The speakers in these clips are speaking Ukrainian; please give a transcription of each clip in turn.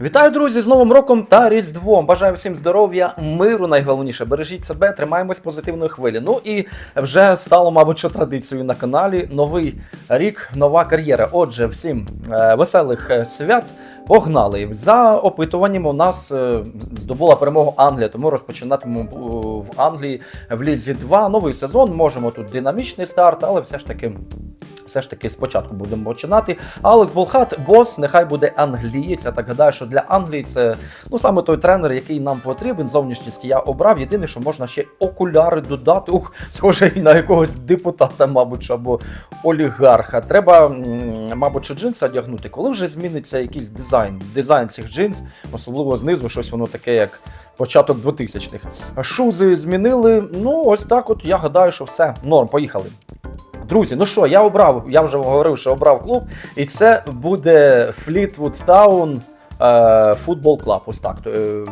Вітаю, друзі, з Новим роком та Різдвом. Бажаю всім здоров'я, миру. Найголовніше бережіть себе, тримаємось позитивної хвилі. Ну і вже стало, мабуть, що традицією на каналі. Новий рік, нова кар'єра. Отже, всім е, веселих е, свят. Погнали. За опитуванням у нас е, здобула перемогу Англія, тому розпочинатимемо в Англії в Лізі 2. Новий сезон. Можемо тут динамічний старт, але все ж таки. Все ж таки спочатку будемо починати. Алекс Болхат, бос, нехай буде англієць. Я так гадаю, що для Англії це ну саме той тренер, який нам потрібен. Зовнішність я обрав. Єдине, що можна ще окуляри додати. Ух, схоже на якогось депутата, мабуть, або олігарха. Треба, мабуть, що джинси одягнути. Коли вже зміниться якийсь дизайн, дизайн цих джинс, особливо знизу, щось воно таке, як. Початок 2000-х. Шузи змінили. Ну, ось так. От я гадаю, що все. Норм, поїхали. Друзі, ну що, я обрав, я вже говорив, що обрав клуб, і це буде Fleetwood Town е, Футбол Клаб. Ось так е,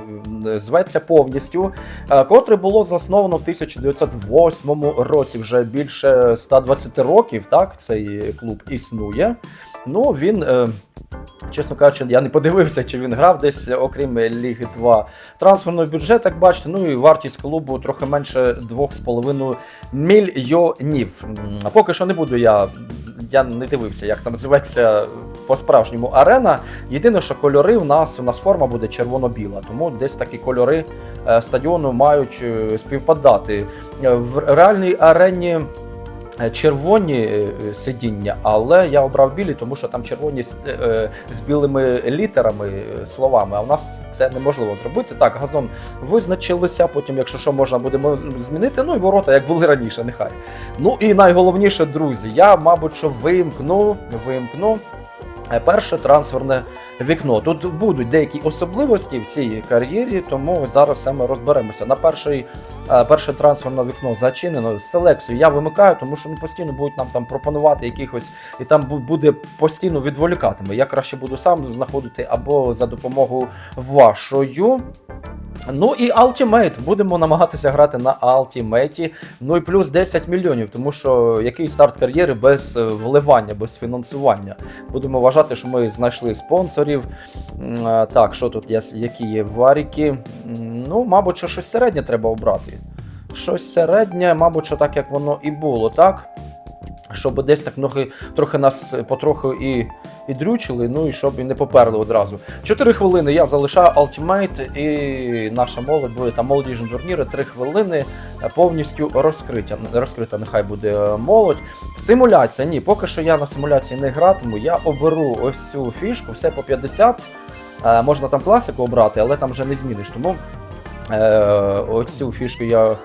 зветься повністю. Е, котре було засновано в 1908 році. Вже більше 120 років. Так, цей клуб існує. Ну, він. Чесно кажучи, я не подивився, чи він грав десь, окрім Ліги 2. Трансферний бюджет, як бачите, ну і вартість клубу трохи менше 2,5 мільйонів. Поки що не буду я. Я не дивився, як там зветься по-справжньому арена. Єдине, що кольори в нас у нас форма буде червоно-біла, тому десь такі кольори е, стадіону мають е, співпадати. Е, В реальній арені червоні е, сидіння, але я обрав білі, тому що там червоні з, е, білими літерами, е, словами. А в нас це неможливо зробити. Так, газон визначилися. Потім, якщо що, можна будемо змінити. Ну і ворота, як були раніше, нехай. Ну і найголовніше, друзі, я, мабуть, що вимкну, вимкну. е, Перше трансферне вікно. Тут будуть деякі особливості в цій кар'єрі, тому зараз ми розберемося. На перший, е, перше трансферне вікно зачинено. Селекцію я вимикаю, тому що ну, постійно будуть нам там пропонувати якихось, і там буде постійно відволікатиме. Я краще буду сам знаходити або за допомогою вашою. Ну і Ultimate. Будемо намагатися грати на Ultimate. Ну і плюс 10 мільйонів, тому що який старт кар'єри без е, вливання, без фінансування. Будемо вважати, що ми знайшли спонсорів. М, е, Так, що тут є, які є варіки? Ну, мабуть, що щось середнє треба обрати. Щось середнє, мабуть, що так як воно і було, так? Щоб десь так трохи, трохи нас потроху і, і дрючили, ну і щоб і не поперли одразу. Чотири хвилини я залишаю Ultimate і наша молодь буде там молодіжні турніри, три хвилини е, повністю розкриття. Розкрита нехай буде е, молодь. Симуляція. Ні, поки що я на симуляції не гратиму. Я оберу ось цю фішку, все по 50. Е, Можна там класику обрати, але там вже не зміниш. Тому е, ось цю фішку я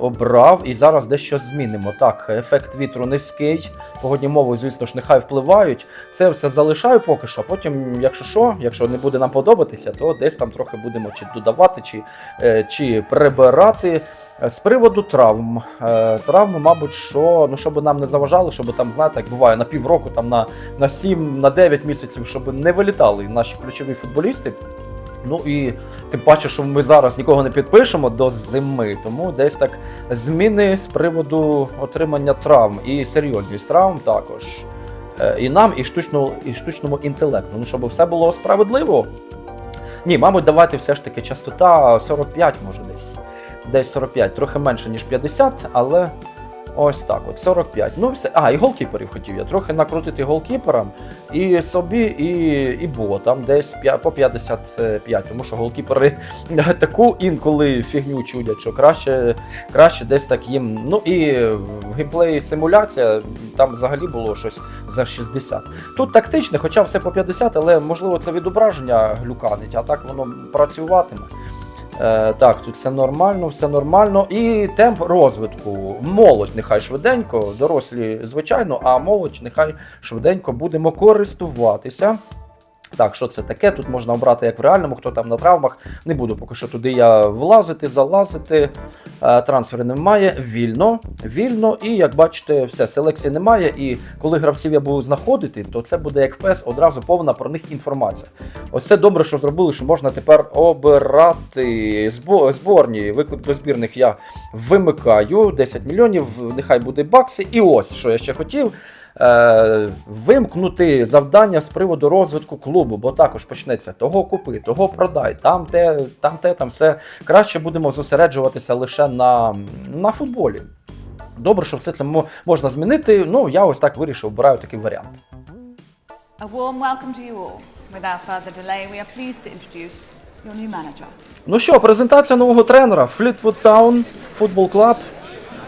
обрав і зараз дещо змінимо. Так, ефект вітру низький, погодні мови, звісно ж, нехай впливають. Це все залишаю поки що. Потім, якщо що, якщо не буде нам подобатися, то десь там трохи будемо чи додавати, чи, е, чи прибирати. З приводу травм. Е, Травми, мабуть, що ну щоб нам не заважали, щоб там, знаєте, як буває на півроку, там на, на 7, на 9 місяців, щоб не вилітали наші ключові футболісти. Ну і тим паче, що ми зараз нікого не підпишемо до зими, тому десь так зміни з приводу отримання травм і серйозність травм також. Е, І нам, і штучному, і штучному інтелекту. Ну, щоб все було справедливо. Ні, мабуть, давайте все ж таки частота 45, може десь. Десь 45, трохи менше, ніж 50, але ось так от, 45. Ну, все. А, і голкіперів хотів я. Трохи накрутити голкіперам і собі, і, і ботам десь п'я- по 55, тому що голкіпери таку інколи фігню чудять, що краще, краще десь так їм. Ну і в геймплеї симуляція, там взагалі було щось за 60. Тут тактичне, хоча все по 50, але можливо це відображення глюканить, а так воно працюватиме. Е, так, тут все нормально, все нормально. І темп розвитку. Молодь нехай швиденько, дорослі, звичайно, а молодь нехай швиденько будемо користуватися. Так, що це таке? Тут можна обрати як в реальному, хто там на травмах. Не буду поки що туди я влазити, залазити. Е, Трансфери немає. Вільно. Вільно. І як бачите, все, селекції немає. І коли гравців я буду знаходити, то це буде як PES, одразу повна про них інформація. Ось це добре, що зробили, що можна тепер обирати зборні. Виклик до збірних я вимикаю 10 мільйонів, нехай буде бакси. І ось що я ще хотів. Е, вимкнути завдання з приводу розвитку клубу, бо також почнеться того купи, того продай, там те, там те, там все. Краще будемо зосереджуватися лише на, на футболі. Добре, що все це можна змінити. Ну, я ось так вирішив, обираю такий варіант. A warm welcome to you all. Without further delay, we are pleased to introduce your new manager. Ну що, презентація нового тренера Fleetwood Town Football Club.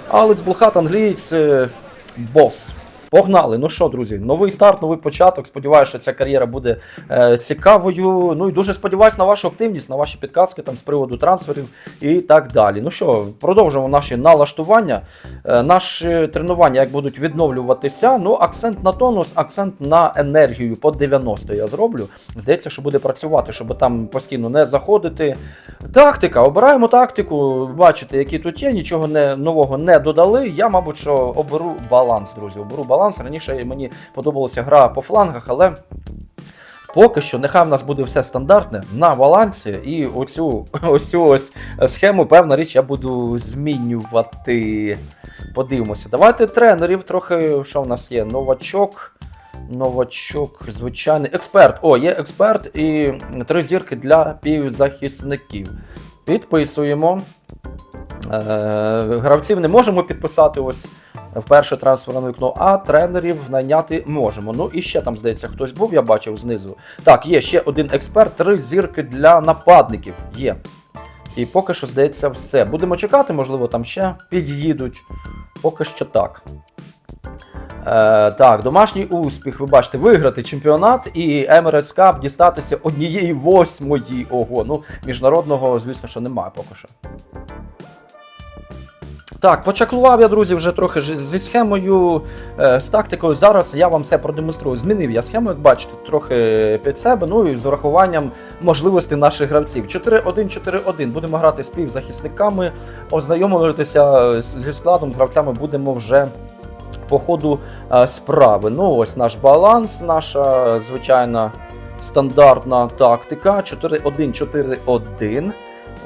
Алекс Блохат, англієць, е, бос. Погнали. Ну що, друзі, новий старт, новий початок. Сподіваюся, що ця кар'єра буде е, цікавою. Ну і дуже сподіваюся на вашу активність, на ваші підказки там з приводу трансферів і так далі. Ну що, продовжуємо наші налаштування. Е, наші тренування як будуть відновлюватися. Ну, акцент на тонус, акцент на енергію по 90 я зроблю. Здається, що буде працювати, щоб там постійно не заходити. Тактика, обираємо тактику. Бачите, які тут є, нічого не, нового не додали. Я, мабуть, що оберу баланс, друзі. Оберу баланс. Раніше мені подобалася гра по флангах, але. Поки що, нехай в нас буде все стандартне на балансі, і оцю ось ось схему, певна річ, я буду змінювати. Подивимося. Давайте тренерів трохи. Що в нас є? Новачок. Новачок, звичайний експерт. О, є експерт і три зірки для півзахисників. Підписуємо. Е, гравців не можемо підписати ось в перше трансферне вікно, а тренерів найняти можемо. Ну і ще там, здається, хтось був, я бачив знизу. Так, є ще один експерт, три зірки для нападників. Є. І поки що, здається, все. Будемо чекати, можливо, там ще під'їдуть. Поки що так. Е, так, домашній успіх, ви бачите, виграти чемпіонат і Emirates Cup дістатися однієї восьмої. Ого, ну міжнародного, звісно, що немає поки що. Так, почаклував я, друзі, вже трохи зі схемою, е, з тактикою. Зараз я вам все продемонструю. Змінив я схему, як бачите, трохи під себе, ну і з урахуванням можливостей наших гравців. 4-1-4-1. Будемо грати з півзахисниками, ознайомитися зі складом, з гравцями будемо вже по ходу е, справи. Ну, ось наш баланс, наша звичайна стандартна тактика. 4-1-4-1.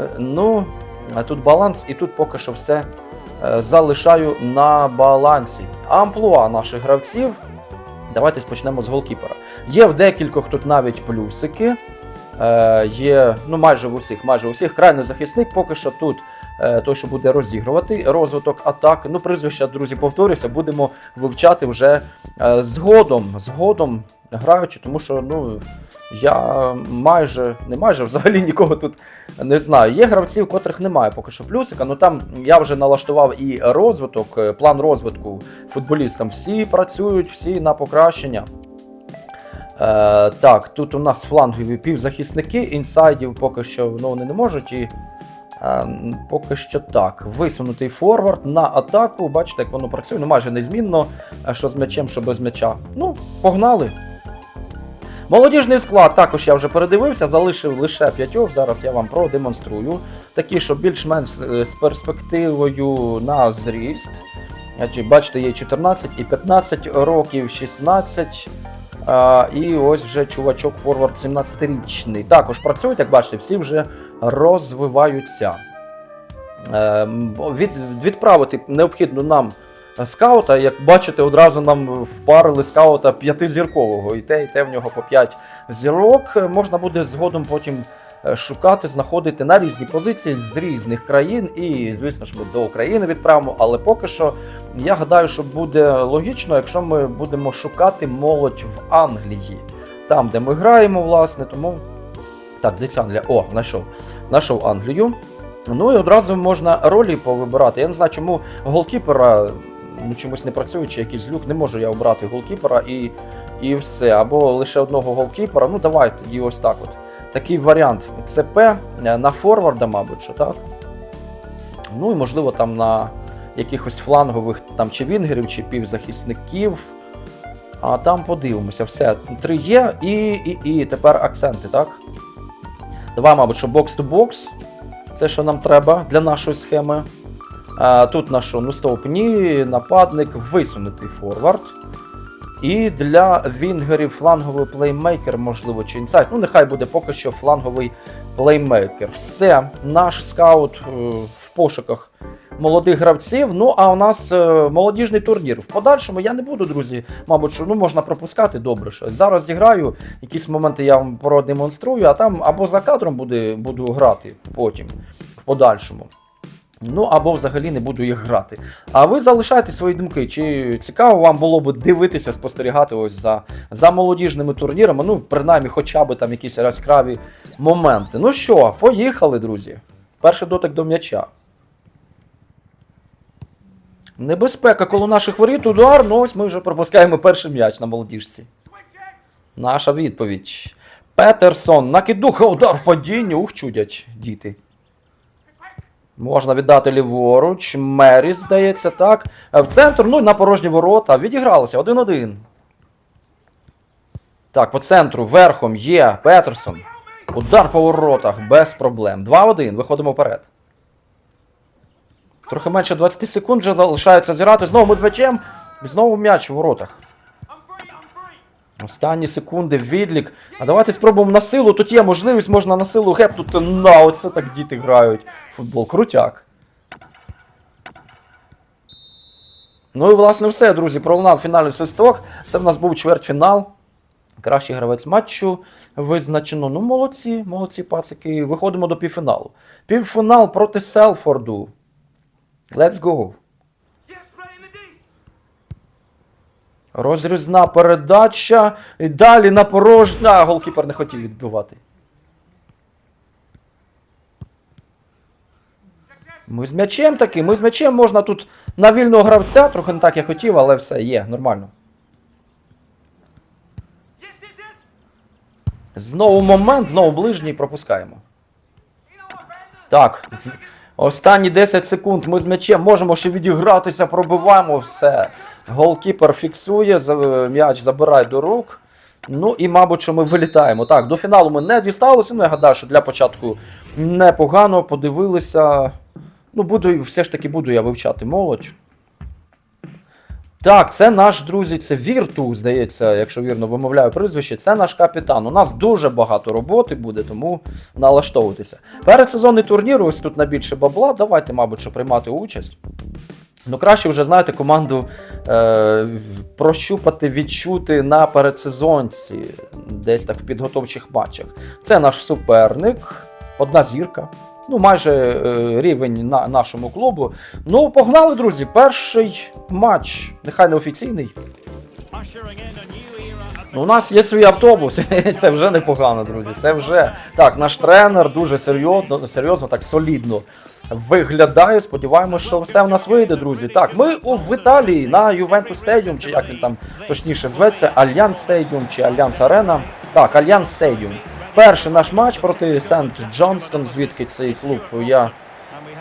Е, Ну, тут баланс, і тут поки що все е, залишаю на балансі. Амплуа наших гравців. Давайте почнемо з голкіпера. Є в декількох тут навіть плюсики. Е, є ну, майже в усіх, майже усіх. Крайний захисник поки що тут е, той, що буде розігрувати розвиток атаки. Ну, прізвища, друзі, повторюся, будемо вивчати вже е, згодом, згодом граючи, тому що ну, я майже, не майже взагалі нікого тут не знаю. Є гравці, у котрих немає поки що плюсика, ну там я вже налаштував і розвиток, е, план розвитку футболістам. Всі працюють, всі на покращення. Е, так, тут у нас флангові півзахисники, інсайдів поки що ну, вони не можуть. І е, поки що так. Висунутий форвард на атаку. Бачите, як воно працює. Ну, майже незмінно, е, що з м'ячем, що без м'яча. Ну, погнали. Молодіжний склад також я вже передивився, залишив лише п'ятьох. Зараз я вам продемонструю. Такі, що більш-менш е, з перспективою на зріст. Бачите, є 14 і 15 років, 16. А, і ось вже чувачок форвард 17-річний. Також працюють, як бачите, всі вже розвиваються. Е, від, відправити необхідно нам скаута. Як бачите, одразу нам впарили скаута п'ятизіркового. І те, і те в нього по 5 зірок. Можна буде згодом потім е, шукати, знаходити на різні позиції з різних країн. І, звісно ж, ми до України відправимо. Але поки що я гадаю, що буде логічно, якщо ми будемо шукати молодь в Англії, там, де ми граємо, власне. Тому так, де ця Англія? О, знайшов. Знайшов Англію. Ну і одразу можна ролі повибирати. Я не знаю, чому голкіпера ну, чомусь не працює, чи якийсь люк. Не можу я обрати голкіпера і, і все. Або лише одного голкіпера. Ну, давай тоді ось так. от. Такий варіант. ЦП е, на форварда, мабуть, що так. Ну і можливо там на якихось флангових там чи вінгерів, чи півзахисників. А там подивимося. Все, три є, і, і, і тепер акценти, так? Давай, мабуть, що бокс-то-бокс. Це що нам треба для нашої схеми. Тут на що? Ну, стовпні, нападник, висунутий форвард. І для вінгерів фланговий плеймейкер, можливо, чи інсайт. Ну, нехай буде поки що фланговий плеймейкер. Все, наш скаут е, в пошуках молодих гравців. Ну а у нас е, молодіжний турнір. В подальшому я не буду, друзі. Мабуть, що ну можна пропускати добре. Що зараз зіграю, якісь моменти я вам продемонструю, а там або за кадром буде, буду грати потім, в подальшому. Ну або взагалі не буду їх грати. А ви залишайте свої думки. Чи цікаво вам було б дивитися, спостерігати ось за, за молодіжними турнірами? Ну, принаймні, хоча б там якісь яскраві моменти. Ну що, поїхали, друзі. Перший дотик до м'яча. Небезпека коло наших воріт, удар. Ну ось ми вже пропускаємо перший м'яч на молодіжці. Наша відповідь. Петерсон, накидуха, удар в падінні. Ух, чудять діти. Можна віддати ліворуч. Меріс, здається, так. Е, В центр, ну і на порожні ворота. Відігралося 1-1. Так, по центру верхом є Петерсон. Удар по воротах без проблем. 2-1. Виходимо вперед. Трохи менше 20 секунд вже залишається зіграти. Знову ми з м'ячем. Знову м'яч у воротах. Останні секунди, відлік. А давайте спробуємо на силу. Тут є можливість, можна на силу гепнути. На, оце так діти грають футбол. Крутяк. Ну і власне все, друзі. Пролунав фінальний свисток. Це в нас був чвертьфінал. Кращий гравець матчу визначено. Ну, молодці, молодці пацики. Виходимо до півфіналу. Півфінал проти Селфорду. Let's go. Розрізна передача. І далі на порожня. Голкіпер не хотів відбивати. Ми з м'ячем таки, ми з м'ячем можна тут на вільного гравця, трохи не так я хотів, але все, є, нормально. Знову момент, знову ближній пропускаємо. Так, останні 10 секунд ми з м'ячем можемо ще відігратися, пробиваємо все. Голкіпер фіксує, м'яч забирає до рук. Ну і, мабуть, що ми вилітаємо. Так, до фіналу ми не дісталися. Ну, я гадаю, що для початку непогано подивилися. Ну, буду, все ж таки буду я вивчати молодь. Так, це наш друзі, це Вірту, здається, якщо вірно вимовляю прізвище. Це наш капітан. У нас дуже багато роботи буде, тому налаштовуйтеся. Передсезонний турнір, ось тут найбільше бабла. Давайте, мабуть, що приймати участь. Ну, краще вже, знаєте, команду е, прощупати, відчути на передсезонці, десь так в підготовчих матчах. Це наш суперник, одна зірка. Ну, майже е, рівень на нашому клубу. Ну, погнали, друзі. Перший матч, нехай не офіційний. Ну, у нас є свій автобус. Це вже непогано, друзі. Це вже так. Наш тренер дуже серйозно, серйозно, так солідно виглядає. Сподіваємось, що все в нас вийде, друзі. Так, ми в Італії на Ювентус Стедіум, чи як він там точніше зветься, Альянс Стедіум чи Альянс Арена. Так, Альянс Стедіум. Перший наш матч проти Сент Джонстон, звідки цей клуб. Я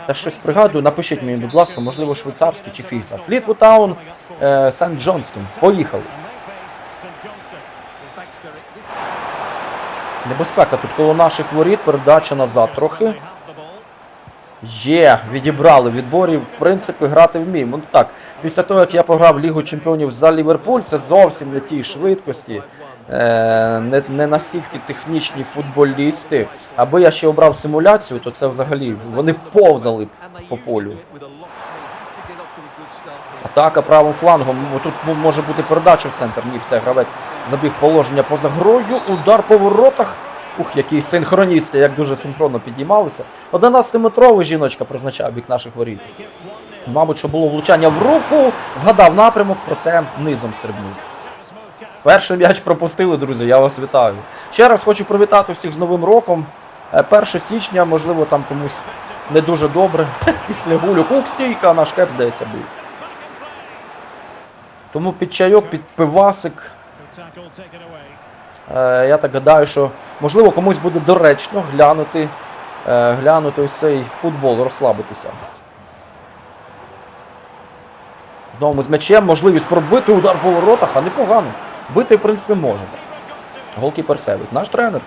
та щось пригадую. Напишіть мені, будь ласка, можливо, швейцарський чи фіса. Флітвуд Таун, е, Сент Джонстон. Поїхали. Небезпека тут коло наших воріт, передача назад трохи. Є, відібрали відборів. В принципі, грати вміємо. Ну так, після того, як я пограв Лігу Чемпіонів за Ліверпуль, це зовсім не ті швидкості, не, не настільки технічні футболісти. Аби я ще обрав симуляцію, то це взагалі вони повзали по полю. Атака правим флангом. Тут може бути передача в центр. Ні, все, гравець забіг положення поза грою. Удар по воротах. Ух, які синхроністи, як дуже синхронно підіймалися. 11-метровий жіночка призначав бік наших воріт. Мабуть, що було влучання в руку, вгадав напрямок, проте низом стрибнув. Перший м'яч пропустили, друзі. Я вас вітаю. Ще раз хочу привітати всіх з Новим роком. Е, 1 січня, можливо, там комусь не дуже добре. Після гулю. Ух, стійка, наш кеп, здається, був. Тому під чайок, під пивасик. Е, я так гадаю, що можливо комусь буде доречно глянути, е, глянути ось цей футбол, розслабитися. Знову ми з м'ячем, можливість пробити удар по воротах, а непогано. Бити, в принципі, можемо. Голкіпер Севик, наш тренер.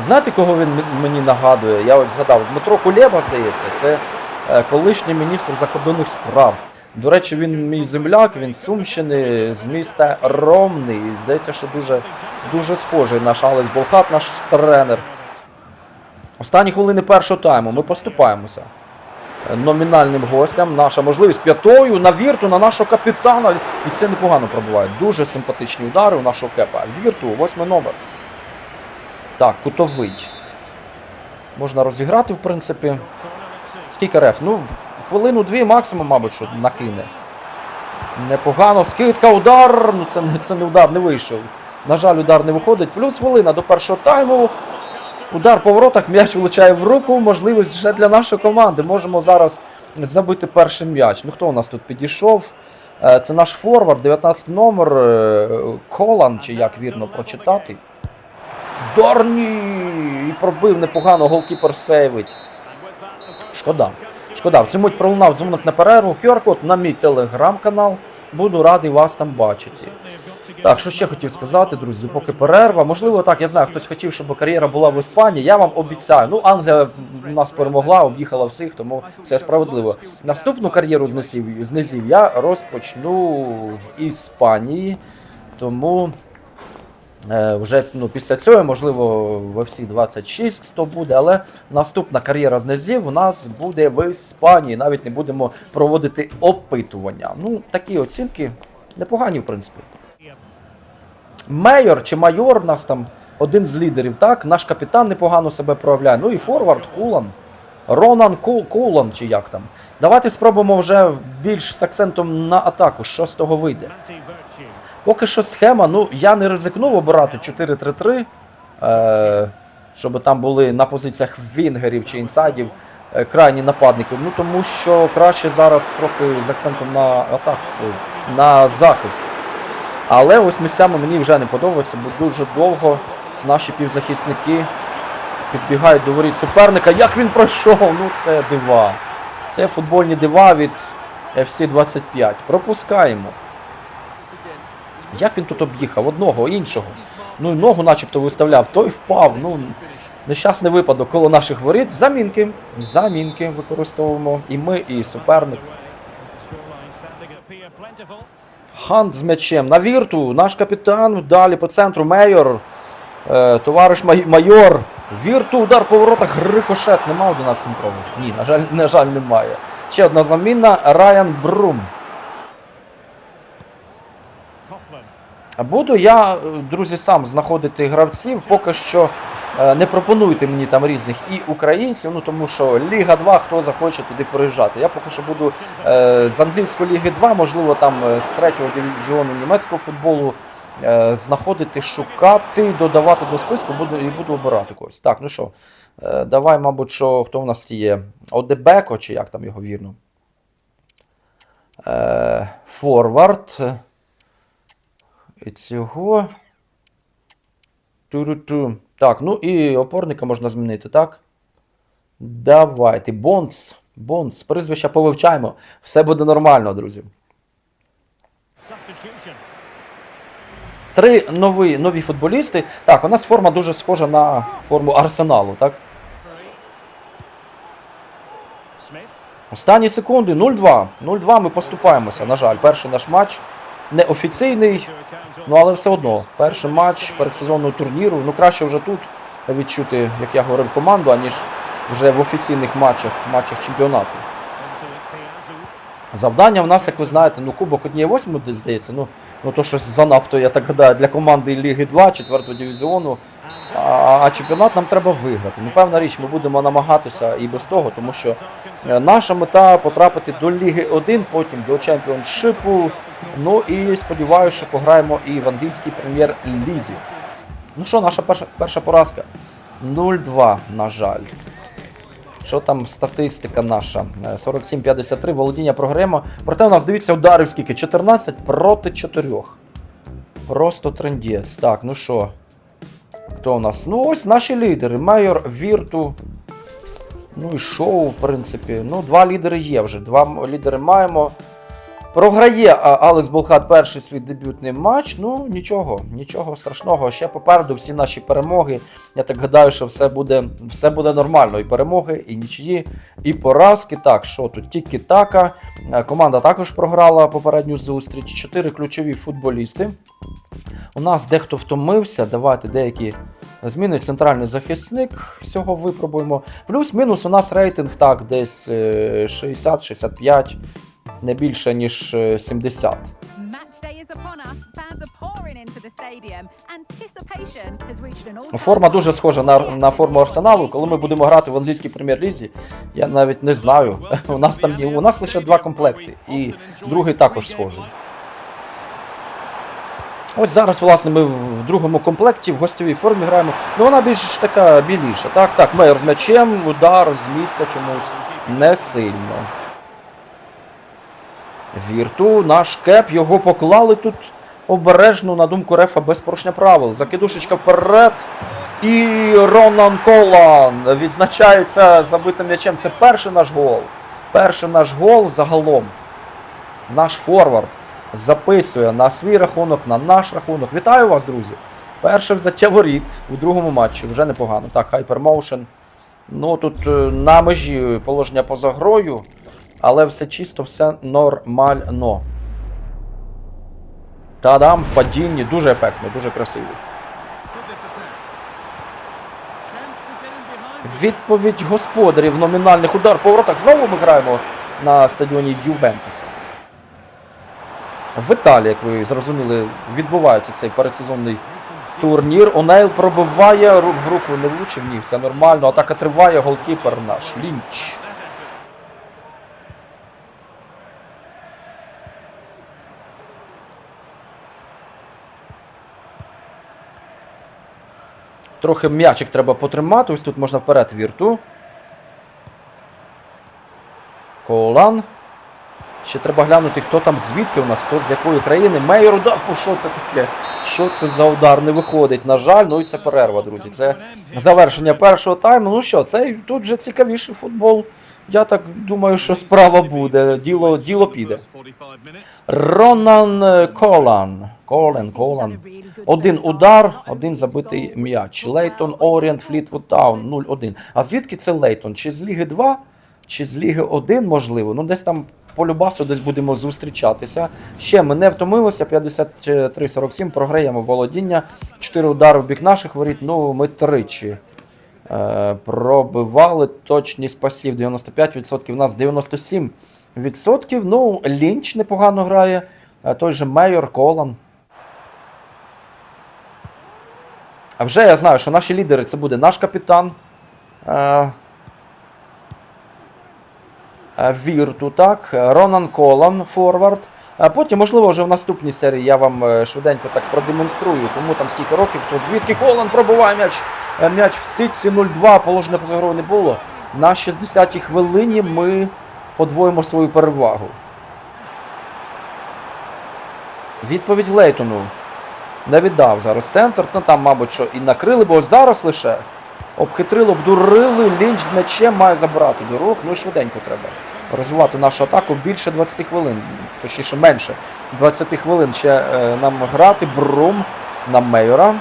Знаєте, кого він мені нагадує? Я ось згадав, Дмитро Кулєба, здається, це е, колишній міністр закордонних справ. До речі, він мій земляк, він з Сумщини, з міста Ромни. І Здається, що дуже, дуже схожий наш Алекс Болхат, наш тренер. Останні хвилини першого тайму. Ми поступаємося. Номінальним гостям. Наша можливість п'ятою на вірту, на нашого капітана. І це непогано пробуває. Дуже симпатичні удари у нашого кепа. Вірту, восьмий номер. Так, кутовий. Можна розіграти, в принципі. Скільки реф? Ну, хвилину-дві максимум, мабуть, що накине. Непогано. Скидка, удар. Ну, це, це не удар, не вийшов. На жаль, удар не виходить. Плюс хвилина до першого тайму. Удар по воротах, м'яч влучає в руку. Можливість вже для нашої команди. Можемо зараз забити перший м'яч. Ну хто у нас тут підійшов? Е, Це наш форвард, 19 номер. е, Колан, чи як вірно прочитати. Дорні! І пробив непогано, голкіпер сейвить. Шкода. Шкода, в цю мить пролунав дзвонок на перерву. QR-код на мій телеграм-канал. Буду радий вас там бачити. Так, що ще хотів сказати, друзі, допоки перерва. Можливо, так, я знаю, хтось хотів, щоб кар'єра була в Іспанії. Я вам обіцяю. Ну, Англія нас перемогла, об'їхала всіх, тому це справедливо. Наступну кар'єру з низів, я розпочну в Іспанії. Тому е, вже ну, після цього, можливо, в FC 26 хто буде, але наступна кар'єра з низів у нас буде в Іспанії. Навіть не будемо проводити опитування. Ну, такі оцінки непогані, в принципі. Мейор чи майор у нас там один з лідерів, так? Наш капітан непогано себе проявляє. Ну і форвард Кулан. Ронан Кул, Кулан, чи як там. Давайте спробуємо вже більш з акцентом на атаку. Що з того вийде? Поки що схема, ну я не ризикнув обирати 4-3-3, е, щоб там були на позиціях вінгерів чи інсайдів е, крайні нападники. Ну тому що краще зараз трохи з акцентом на атаку, на захист. Але ось місцями мені вже не подобається, бо дуже довго наші півзахисники підбігають до воріт суперника. Як він пройшов? Ну це дива. Це футбольні дива від FC 25. Пропускаємо. Як він тут об'їхав? Одного, іншого. Ну і ногу начебто виставляв, той впав. Ну, нещасний випадок коло наших воріт. Замінки. Замінки використовуємо. І ми, і суперник. Хант з м'ячем на вірту. Наш капітан. Далі по центру Мейор. Е, товариш май- майор. Вірту, удар по воротах, рикошет. Нема 11 метрових. Ні, на жаль, на жаль, немає. Ще одна заміна. Райан Брум. Буду я, друзі, сам знаходити гравців. Поки що не пропонуйте мені там різних і українців, ну тому що Ліга 2, хто захоче туди переїжджати. Я поки що буду е, з англійської ліги 2, можливо, там е, з третього дивізіону німецького футболу е, знаходити, шукати, додавати до списку буду, і буду обирати когось. Так, ну що, е, давай, мабуть, що хто в нас є? Одебеко, чи як там його вірно? Е, Форвард. І цього. Ту-ру-ту. Так, ну і опорника можна змінити, так? Давайте. Бонс. Бонс. Прізвища повивчаємо. Все буде нормально, друзі. Три нові, нові футболісти. Так, у нас форма дуже схожа на форму Арсеналу, так? Останні секунди 0-2. 0-2 ми поступаємося. На жаль, перший наш матч неофіційний. Ну, але все одно, перший матч передсезонного турніру. Ну, краще вже тут відчути, як я говорив, команду, аніж вже в офіційних матчах, матчах чемпіонату. Завдання в нас, як ви знаєте, ну кубок однієї восьми, здається, ну, ну то щось занадто, я так гадаю, для команди Ліги 2, 4 дивізіону. А, а чемпіонат нам треба виграти. Ну, певна річ, ми будемо намагатися і без того, тому що е, наша мета потрапити до Ліги 1, потім до чемпіоншипу. Ну і сподіваюся, що пограємо і в англійській прем'єр-лізі. Ну що, наша перша, перша поразка? 0-2, на жаль. Що там статистика наша? Е, 47-53, володіння програємо. Проте у нас, дивіться, ударів скільки? 14 проти 4. Просто трендець. Так, ну що? Хто у нас? Ну ось наші лідери. Майор, Вірту. Ну і шоу, в принципі. Ну, два лідери є вже. Два лідери маємо. Програє Алекс Болхат перший свій дебютний матч. Ну, нічого, нічого страшного. Ще попереду всі наші перемоги. Я так гадаю, що все буде, все буде нормально. І перемоги, і нічиї, і поразки. Так, що тут тільки така. Е, Команда також програла попередню зустріч. Чотири ключові футболісти. У нас дехто втомився. Давайте деякі Змінить центральний захисник, всього випробуємо. Плюс-мінус у нас рейтинг так, десь е, 60-65, не більше, ніж е, 70. Match day is upon us. Fans are pouring into the stadium. Anticipation has reached an all Форма дуже схожа на, на форму Арсеналу. Коли ми будемо грати в англійській прем'єр-лізі, я навіть не знаю. У нас там є- у нас лише два комплекти, і другий також схожий. Ось зараз, власне, ми в другому комплекті в гостьовій формі граємо. Ну вона більш така біліша. Так, так, мейер з м'ячем, удар з місця чомусь не сильно. Вірту, наш кеп, його поклали тут обережно, на думку рефа, без порушення правил. Закидушечка вперед. І Ронан Колан відзначається забитим м'ячем. Це перший наш гол. Перший наш гол загалом. Наш форвард записує на свій рахунок, на наш рахунок. Вітаю вас, друзі! Перше взяття воріт у другому матчі. Вже непогано. Так, Hypermotion. Ну тут е, на межі положення поза грою, але все чисто, все нормально. Та-дам, в падінні, дуже ефектно, дуже красиво. Відповідь господарів номінальних удар по воротах. Знову ми граємо на стадіоні Ювентуса. В Італії, як ви зрозуміли, відбувається цей передсезонний турнір. Онейл пробиває, в руку не влучив, ні, все нормально. Атака триває, голкіпер наш Лінч. Трохи м'ячик треба потримати. Ось тут можна вперед вірту. Колан. Ще треба глянути, хто там звідки у нас, хто з якої країни. Мейер удар, що це таке? Що це за удар? Не виходить, на жаль. Ну і це перерва, друзі. Це завершення першого тайму. Ну що, це тут вже цікавіший футбол. Я так думаю, що справа буде. Діло, діло піде. Ронан Колан. Колен, Колан. Один удар, один забитий м'яч. Лейтон Орієнт Флітвуд Таун 0-1. А звідки це Лейтон? Чи з Ліги 2, чи з Ліги 1, можливо? Ну, десь там по Любасу десь будемо зустрічатися. Ще ми не втомилися. 53-47, програємо володіння. 4 удари в бік наших воріт. Ну, ми тричі. Е, пробивали точність пасів 95%, у нас 97%. Ну, Лінч непогано грає. Той же Мейор Колан. А вже я знаю, що наші лідери це буде наш капітан. Е, е, Вірту, так, Ронан Колан, форвард. А потім, можливо, вже в наступній серії я вам е, швиденько так продемонструю, кому там скільки років, хто звідки Колан пробуває м'яч. Е, М'яч в сітці 0-2, положення поза грою не було. На 60-й хвилині ми подвоїмо свою перевагу. Відповідь Лейтону. Не віддав зараз центр. Ну там, мабуть, що і накрили, бо зараз лише обхитрили, обдурили. Лінч з м'ячем має забрати до рук. Ну і швиденько треба розвивати нашу атаку більше 20 хвилин. Точніше, менше 20 хвилин ще е, нам грати. Брум на Мейора.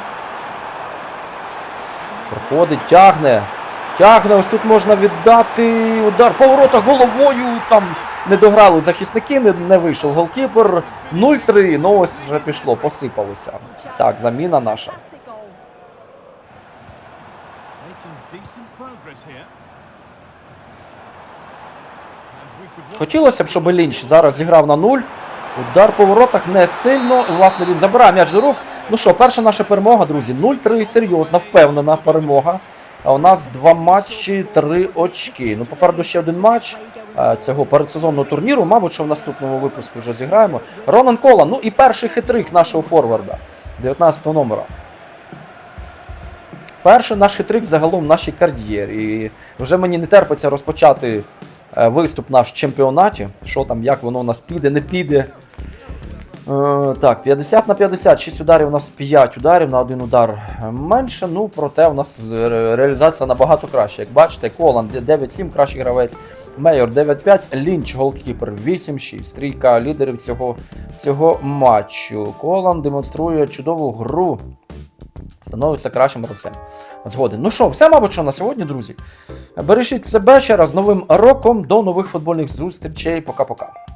Проходить, тягне. Тягне, ось тут можна віддати удар по воротах головою. Там не дограли захисники, не, не вийшов голкіпер. 0-3. Ну ось вже пішло, посипалося. Так, заміна наша. Хотілося б, щоб Лінч зараз зіграв на 0. Удар по воротах не сильно. Власне, він забирає м'яч до рук. Ну що, перша наша перемога, друзі. 0-3, серйозна, впевнена перемога. А у нас два матчі, три очки. Ну, попереду ще один матч цього передсезонного турніру. Мабуть, що в наступному випуску вже зіграємо. Ронан Кола, ну і перший хитрик нашого форварда, 19-го номера. Перший наш хитрик загалом в нашій кар'єрі. І вже мені не терпиться розпочати е, виступ наш в чемпіонаті. Що там, як воно у нас піде, не піде. Е, так, 50 на 50, 6 ударів у нас 5 ударів на один удар менше. Ну, проте у нас реалізація набагато краще. Як бачите, Колан 9-7, кращий гравець. Мейор 9-5, Лінч, голкіпер 8-6. Трійка лідерів цього, цього матчу. Колан демонструє чудову гру. Становиться кращим гравцем. Згоден. Ну що, все, мабуть, що на сьогодні, друзі. Бережіть себе ще раз новим роком. До нових футбольних зустрічей. Пока-пока.